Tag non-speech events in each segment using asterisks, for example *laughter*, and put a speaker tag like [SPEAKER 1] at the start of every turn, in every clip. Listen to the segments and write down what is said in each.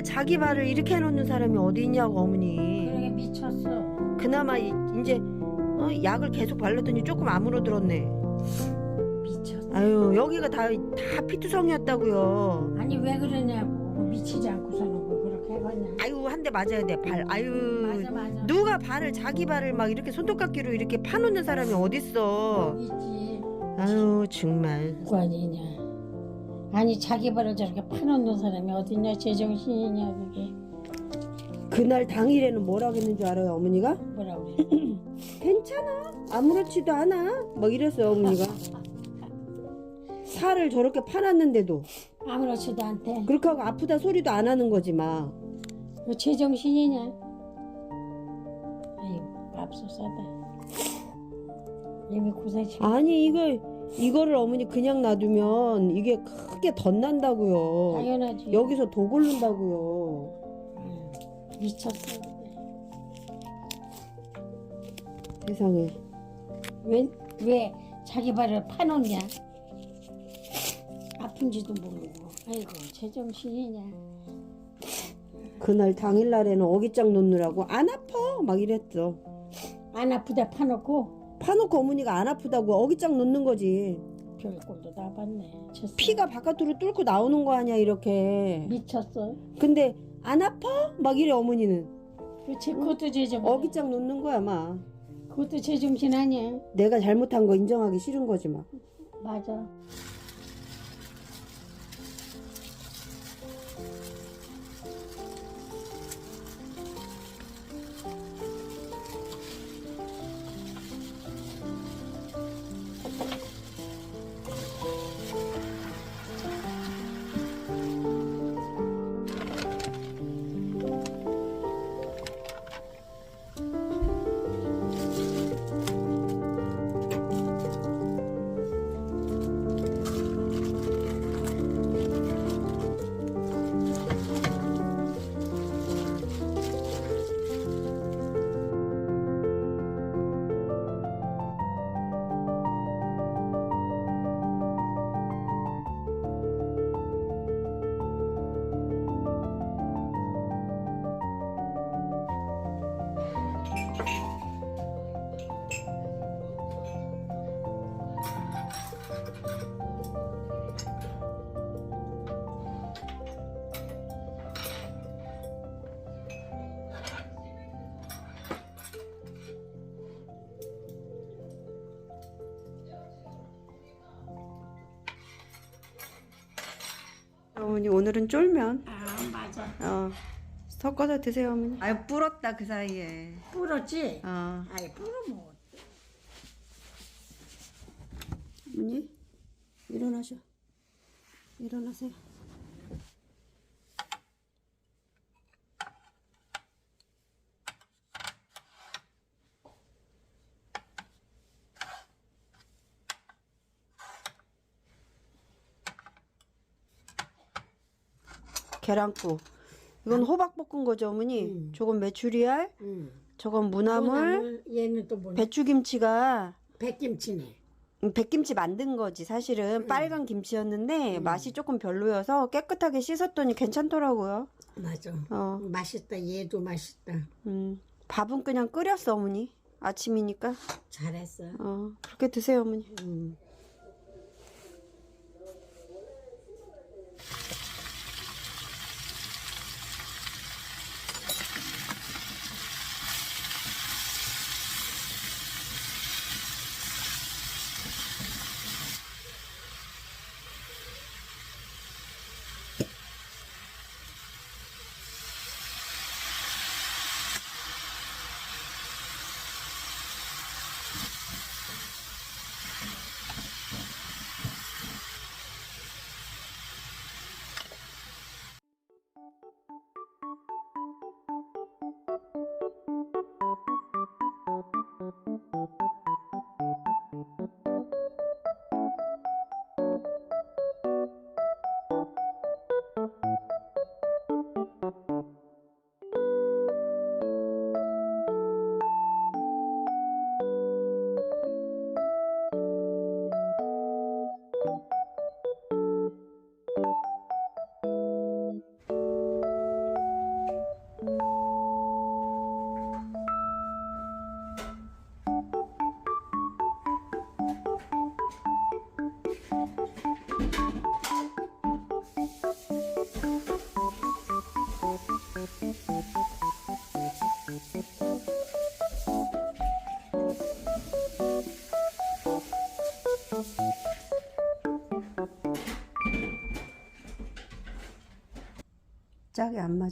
[SPEAKER 1] 그러니까 자기 발을 이렇게 해놓는 사람이 어디 있냐고 어머니.
[SPEAKER 2] 그러게 미쳤어.
[SPEAKER 1] 그나마 이, 제 어, 약을 계속 바르더니 조금 아물어들었네.
[SPEAKER 2] 미쳤어.
[SPEAKER 1] 아유 여기가 다 다 피투성이었다고요.
[SPEAKER 2] 아니 왜 그러냐고. 미치지 않고서는 뭐 그렇게 해봤냐.
[SPEAKER 1] 아유 한 대 맞아야 돼 발. 아유
[SPEAKER 2] 맞아 맞아.
[SPEAKER 1] 누가 발을 자기 발을 막 이렇게 손톱깎이로 이렇게 파놓는 사람이 어딨어.
[SPEAKER 2] 있지.
[SPEAKER 1] 아유 정말.
[SPEAKER 2] 아니냐. 아니 자기 발을 저렇게 파놓는 사람이 어딨냐 제정신이냐 그게.
[SPEAKER 1] 그날 당일에는 뭐라고 했는 줄 알아요 어머니가?
[SPEAKER 2] 뭐라 그래? *laughs*
[SPEAKER 1] 괜찮아. 아무렇지도 않아. 막 이랬어요 어머니가. *laughs* 살을 저렇게 파놨는데도.
[SPEAKER 2] 아무렇지도 않대.
[SPEAKER 1] 그렇게 하고 아프다 소리도 안 하는 거지 막
[SPEAKER 2] 그 제정신이냐? 아이고 맙소사다. 이미 고생시
[SPEAKER 1] 아니 이거 이거를 어머니 그냥 놔두면 이게 크게 덧난다고요.
[SPEAKER 2] 당연하지.
[SPEAKER 1] 여기서 독 오른다고요.
[SPEAKER 2] 아유, 미쳤어
[SPEAKER 1] 세상에.
[SPEAKER 2] 왜, 왜 자기 발을 파놓냐? 아픈지도 모르고. 아이고 제정신이냐.
[SPEAKER 1] 그날 당일날에는 어깃장 놓느라고 안 아파! 막 이랬어
[SPEAKER 2] 안 아프다 파놓고
[SPEAKER 1] 파놓고 어머니가 안 아프다고 어깃장 놓는 거지.
[SPEAKER 2] 별꼴도 다 봤네. 쳤어.
[SPEAKER 1] 피가 바깥으로 뚫고 나오는 거 아니야 이렇게.
[SPEAKER 2] 미쳤어
[SPEAKER 1] 근데 안 아파? 막 이래 어머니는.
[SPEAKER 2] 그렇지 그것도 제정신
[SPEAKER 1] 어깃장 놓는 거야 막
[SPEAKER 2] 그것도 제정신 아니야
[SPEAKER 1] 내가 잘못한 거 인정하기 싫은 거지 막
[SPEAKER 2] 맞아
[SPEAKER 1] 어머니 오늘은 쫄면.
[SPEAKER 2] 아 맞아.
[SPEAKER 1] 어 섞어서 드세요 어머니. 아유 불었다 그 사이에.
[SPEAKER 2] 불었지?
[SPEAKER 1] 어.
[SPEAKER 2] 아이 불으면
[SPEAKER 1] 어머니 일어나셔. 일어나세요 계란국 이건 호박 볶은 거죠 어머니
[SPEAKER 2] 음.
[SPEAKER 1] 저건 메추리알
[SPEAKER 2] 응.
[SPEAKER 1] 저건 무나물
[SPEAKER 2] 얘는 또 뭐냐
[SPEAKER 1] 배추김치가
[SPEAKER 2] 백김치네
[SPEAKER 1] 음, 백김치 만든 거지 사실은 빨간 김치였는데 맛이 조금 별로여서 깨끗하게 씻었더니 괜찮더라고요.
[SPEAKER 2] 맞아
[SPEAKER 1] 어,
[SPEAKER 2] 맛있다 얘도 맛있다
[SPEAKER 1] 음, 밥은 그냥 끓였어 어머니. 아침이니까.
[SPEAKER 2] 잘했어
[SPEAKER 1] 어, 그렇게 드세요 어머니.
[SPEAKER 2] 음.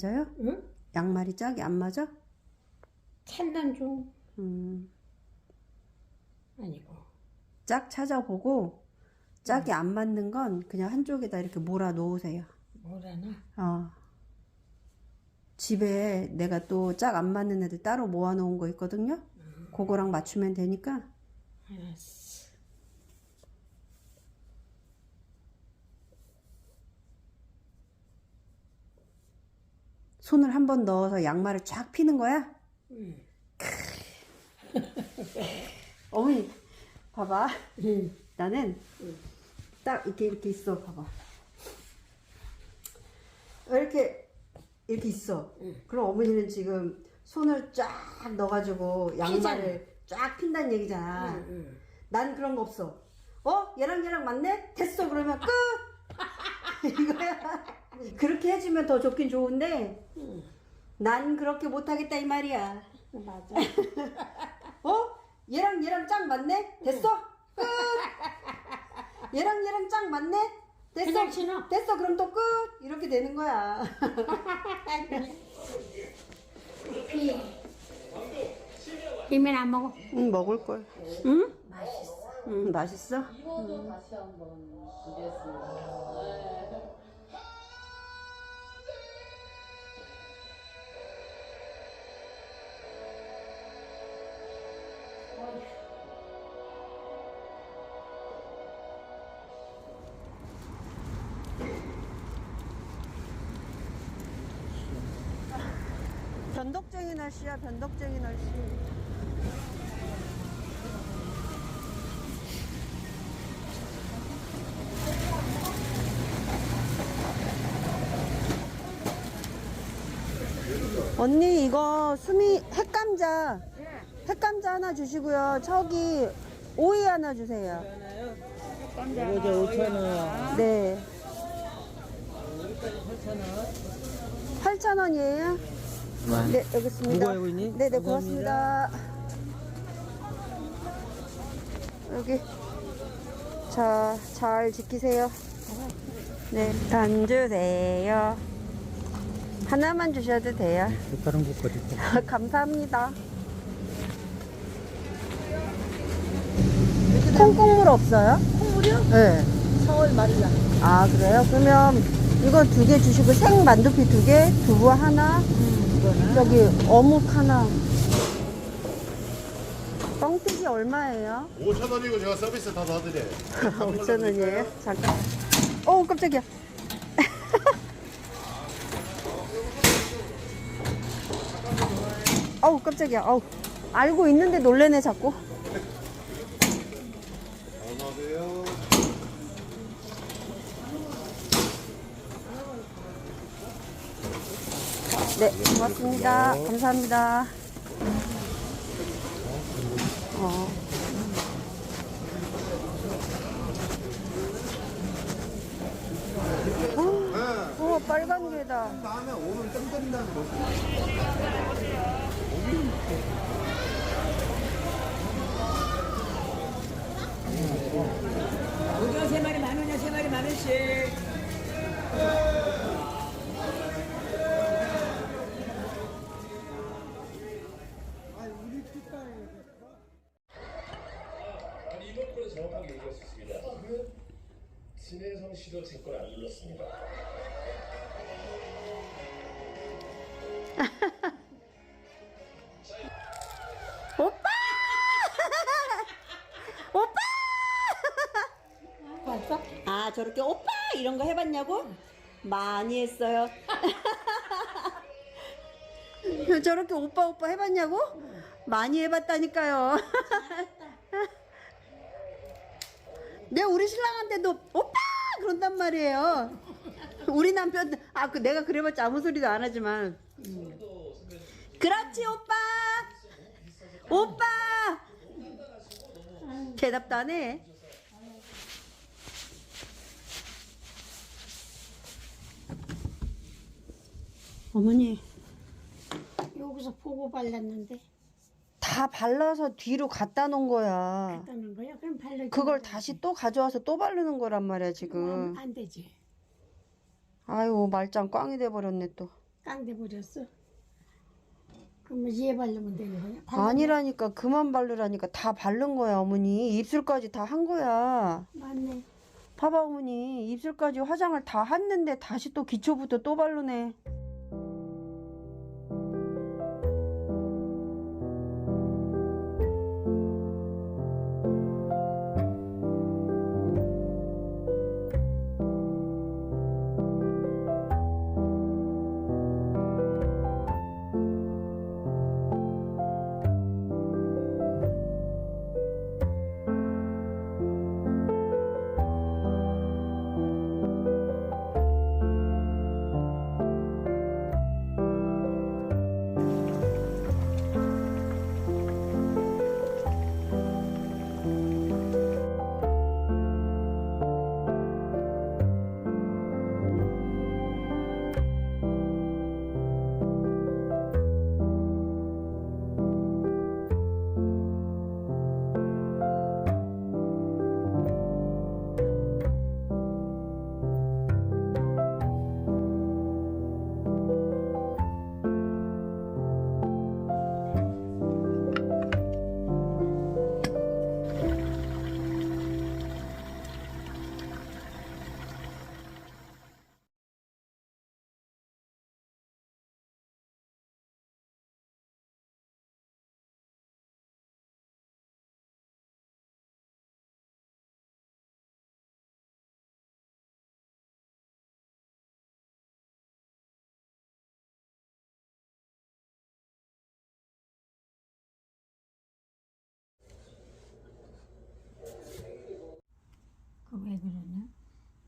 [SPEAKER 1] 맞아요?
[SPEAKER 2] 응?
[SPEAKER 1] 양말이 짝이 안 맞아?
[SPEAKER 2] 찬단 중
[SPEAKER 1] 음,
[SPEAKER 2] 아니고
[SPEAKER 1] 짝 찾아보고 짝이 안 맞는 건 그냥 한쪽에다 이렇게 몰아 놓으세요.
[SPEAKER 2] 뭐라나
[SPEAKER 1] 어. 집에 내가 또 짝 안 맞는 애들 따로 모아 놓은 거 있거든요. 그거랑 맞추면 되니까.
[SPEAKER 2] 알았어
[SPEAKER 1] 손을 한 번 넣어서 양말을 쫙 피는 거야?
[SPEAKER 2] 응.
[SPEAKER 1] 어머니, 봐봐.
[SPEAKER 2] 응.
[SPEAKER 1] 나는 딱 이렇게 이렇게 있어. 봐봐. 이렇게 이렇게 있어. 그럼 어머니는 지금 손을 쫙 넣어가지고 양말을 쫙 핀다는 얘기잖아.
[SPEAKER 2] 응, 응.
[SPEAKER 1] 난 그런 거 없어. 어? 얘랑 얘랑 맞네? 됐어. 그러면 끝! *laughs* 이거야. 그렇게 해주면 더 좋긴 좋은데,
[SPEAKER 2] 응.
[SPEAKER 1] 난 그렇게 못하겠다, 이 말이야.
[SPEAKER 2] 맞아
[SPEAKER 1] 어? 얘랑 얘랑 짝 맞네? 됐어? 끝! 얘랑 얘랑 짝 맞네? 됐어?
[SPEAKER 2] 그냥 신어.
[SPEAKER 1] 됐어. 그럼 또 끝! 이렇게 되는 거야. *laughs*
[SPEAKER 2] 이면 안 먹어
[SPEAKER 1] 응, 먹을 걸. 응? 응, 맛있어? 변덕쟁이 날씨야, 변덕쟁이 날씨. 언니 이거 수미 핵감자 핵감자 하나 주시고요 저기 오이 하나 주세요
[SPEAKER 3] 이거 5,000원.
[SPEAKER 1] 네 8,000원이에요? 네 여기 있습니다
[SPEAKER 3] 누구 알고 있니?
[SPEAKER 1] 네 네 고맙습니다 여기 자 잘 지키세요 네 단 주세요 하나만 주셔도 돼요
[SPEAKER 3] 다른 거 거리. *laughs*
[SPEAKER 1] 감사합니다. 콩국물 없어요? 콩물이요? 네.
[SPEAKER 2] 4월 말이야
[SPEAKER 1] 아, 그래요? 그러면 이거 두 개 주시고 생 만두피 두 개, 두부 하나, 여기 어묵 하나. 뻥튀기 얼마예요?
[SPEAKER 4] 5천 원이고 제가 서비스 다 놔드려.
[SPEAKER 1] 5천 *laughs* 원이에요? 잠깐. 어, 깜짝이야. *laughs* 어우, 깜짝이야. 어우. 알고 있는데 놀래네, 자꾸.
[SPEAKER 4] 안녕하세요.
[SPEAKER 1] 네, 고맙습니다. 감사합니다. 어. 어, 빨간 게다.
[SPEAKER 4] 다음에 오면 거.
[SPEAKER 3] 오징어 세 마리 만 원이야, 세 마리 만 원씩.
[SPEAKER 1] 저렇게 오빠! 이런 거 해봤냐고? 많이 했어요. *laughs* 저렇게 오빠, 오빠 해봤냐고? 많이 해봤다니까요. *laughs* 내 우리 신랑한테도 오빠! 그런단 말이에요. 우리 남편, 아, 그 내가 그래봤자 아무 소리도 안 하지만. 그렇지, 오빠! 오빠! 대답도 안 해. 어머니,
[SPEAKER 2] 여기서 보고 발랐는데
[SPEAKER 1] 다 발라서 뒤로 갖다 놓은 거야.
[SPEAKER 2] 했다는 거야? 그럼 발라
[SPEAKER 1] 그걸 다시 또 가져와서 또 바르는 거란 말이야, 지금.
[SPEAKER 2] 안 되지
[SPEAKER 1] 아유 말짱 꽝이 돼 버렸네 또.
[SPEAKER 2] 깡대 버렸어. 그러면 얘 바르면 되는 거야? 바르면-
[SPEAKER 1] 아니라니까 그만 바르라니까 다 바른 거야 어머니 입술까지 다 한 거야.
[SPEAKER 2] 맞네.
[SPEAKER 1] 봐봐 어머니 입술까지 화장을 다 했는데 다시 또 기초부터 또 바르네.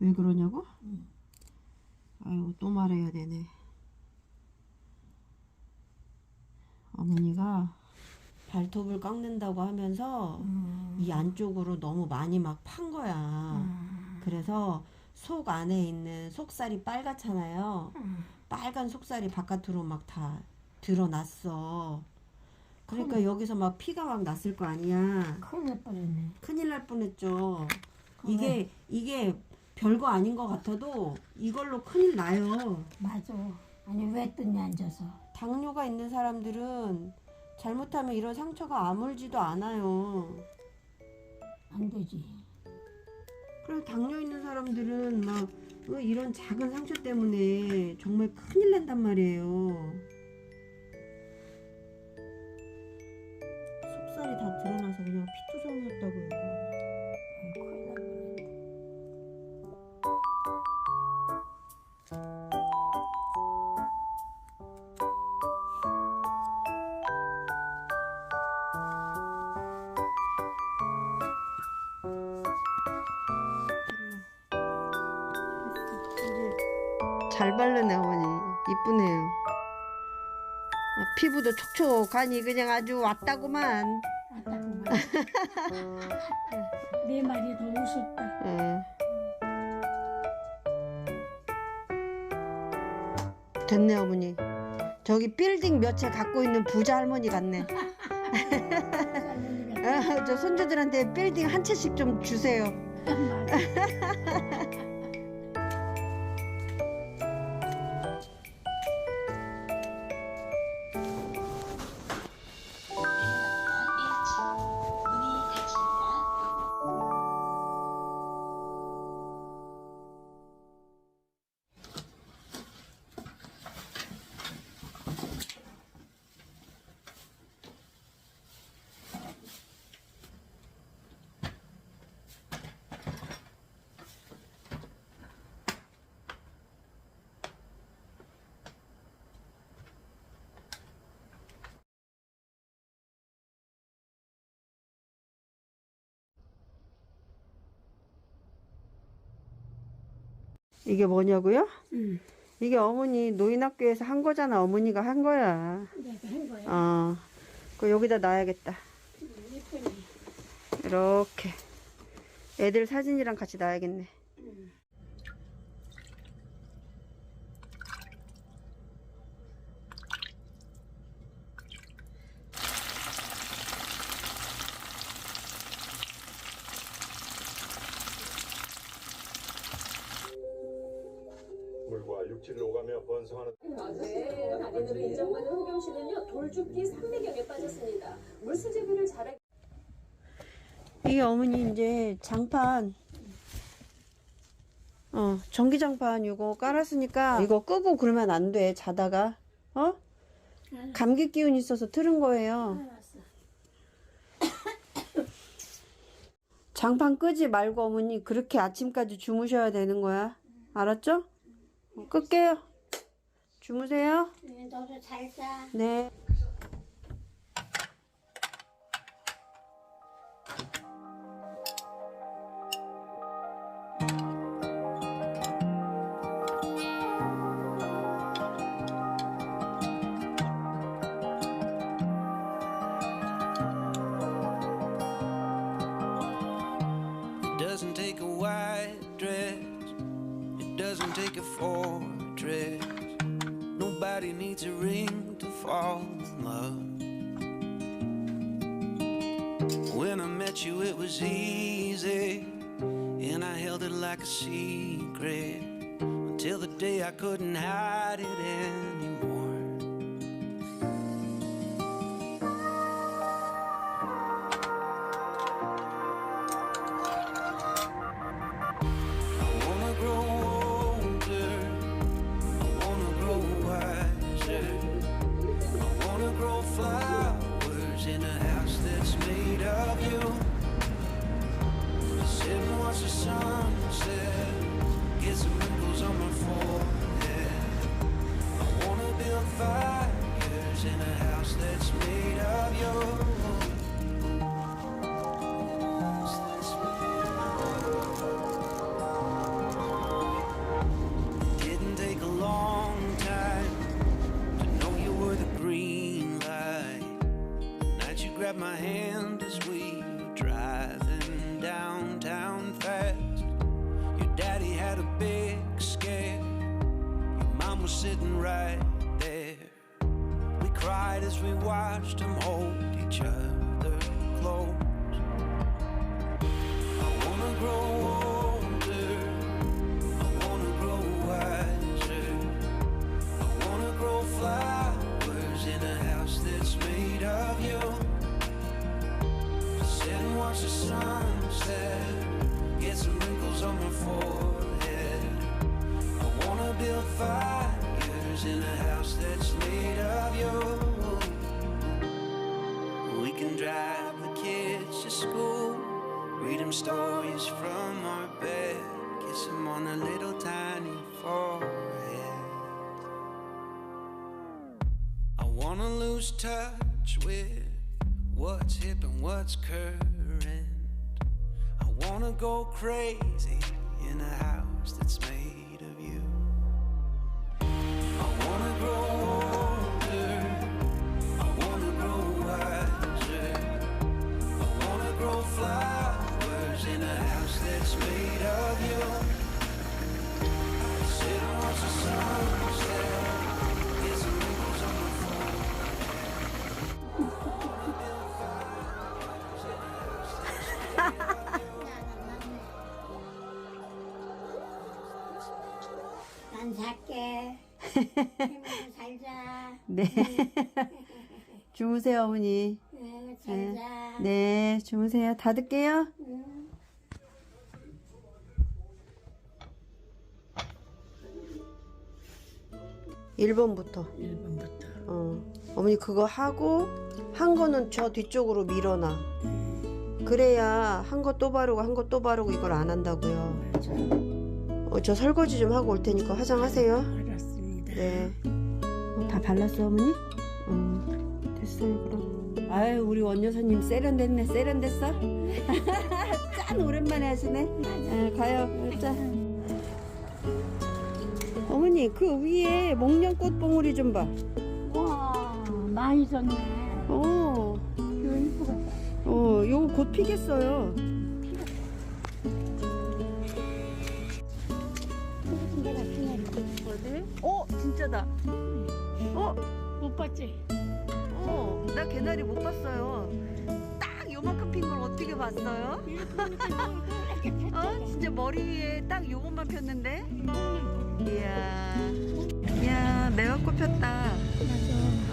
[SPEAKER 2] 왜
[SPEAKER 1] 그러냐고? 아이고 또 말해야 되네. 어머니가 발톱을 깎는다고 하면서 이 안쪽으로 너무 많이 막 판 거야. 그래서 속 안에 있는 속살이 빨갛잖아요. 빨간 속살이 바깥으로 막 다 드러났어. 그러니까 여기서 막 피가 막 났을 거 아니야.
[SPEAKER 2] 큰일 날 뻔했네.
[SPEAKER 1] 큰일 날 뻔했죠. 이게 이게 별거 아닌 것 같아도 이걸로 큰일 나요.
[SPEAKER 2] 맞아. 아니 왜 뜯냐 앉아서.
[SPEAKER 1] 당뇨가 있는 사람들은 잘못하면 이런 상처가 아물지도 않아요.
[SPEAKER 2] 안 되지.
[SPEAKER 1] 그래서 당뇨 있는 사람들은 막 어, 이런 작은 상처 때문에 정말 큰일 난단 말이에요. 속살이 다 드러나서 그냥 피투성이었다고요. 잘 바르네 어머니. 이쁘네요. 아, 피부도 촉촉하니 그냥 아주 왔다구만.
[SPEAKER 2] 아따구만. *laughs* 내 말이 더 우습다.
[SPEAKER 1] 어. 됐네 어머니. 저기 빌딩 몇 채 갖고 있는 부자 할머니 같네. *laughs* 어, 저 손주들한테 빌딩 한 채씩 좀 주세요 *laughs* 이게 뭐냐고요?
[SPEAKER 2] 응.
[SPEAKER 1] 이게 어머니 노인학교에서 한 거잖아 어머니가 한 거야
[SPEAKER 2] 내가 한 거야.
[SPEAKER 1] 어, 그 여기다 놔야겠다.
[SPEAKER 2] 예쁘네.
[SPEAKER 1] 이렇게 애들 사진이랑 같이 놔야겠네.
[SPEAKER 5] 물과
[SPEAKER 4] 육지를 오가며 번성하는
[SPEAKER 6] 네, 달인으로 인정받는 호경 씨는요 돌죽기 300여에 빠졌습니다. 물수제비를 잘하기
[SPEAKER 1] 이게 어머니 이제 장판 어 전기장판 이거 깔았으니까 이거 끄고 그러면 안 돼 자다가 어 감기 기운 있어서 틀은 거예요 장판 끄지 말고 어머니 그렇게 아침까지 주무셔야 되는 거야 알았죠? 어, 끌게요. 주무세요.
[SPEAKER 2] 네, 너도 잘 자.
[SPEAKER 1] 네
[SPEAKER 7] the day I couldn't hide it anymore. Go crazy in a house that's made of you.
[SPEAKER 2] 잘게. 해면서 잘 자.
[SPEAKER 1] 네. *laughs* 주무세요 어머니
[SPEAKER 2] 네, 잘 자.
[SPEAKER 1] 네 주무세요 닫을게요
[SPEAKER 2] 응.
[SPEAKER 1] 1번부터
[SPEAKER 2] 1번부터.
[SPEAKER 1] 어. 어머니 그거 하고 한 거는 저 뒤쪽으로 밀어놔. 그래야 한 거 또 바르고 한 거 또 바르고 이걸 안 한다고요.
[SPEAKER 2] 맞아.
[SPEAKER 1] 어, 저 설거지 좀 하고 올 테니까 화장하세요. 네. 어, 다 발랐어 어머니? 음 됐어요 그럼. 아유 우리 원 여사님 세련됐네 세련됐어? *laughs* 짠 오랜만에 하시네. 아, 가요 짠. 어머니 그 위에 목련꽃 봉우리 좀 봐.
[SPEAKER 2] 와, 많이 졌네.
[SPEAKER 1] 어.
[SPEAKER 2] 이거 이쁘다.
[SPEAKER 1] 어, 요거 곧 피겠어요. 진짜다. 어,
[SPEAKER 2] 못 봤지?
[SPEAKER 1] 어, 나 개나리 못 봤어요. 딱 요만큼 핀 걸 어떻게 봤어요? *laughs* 어, 진짜 머리 위에 딱 요것만 폈는데? 이야, 이야, 매화꽃 폈다. 어, 예쁘다.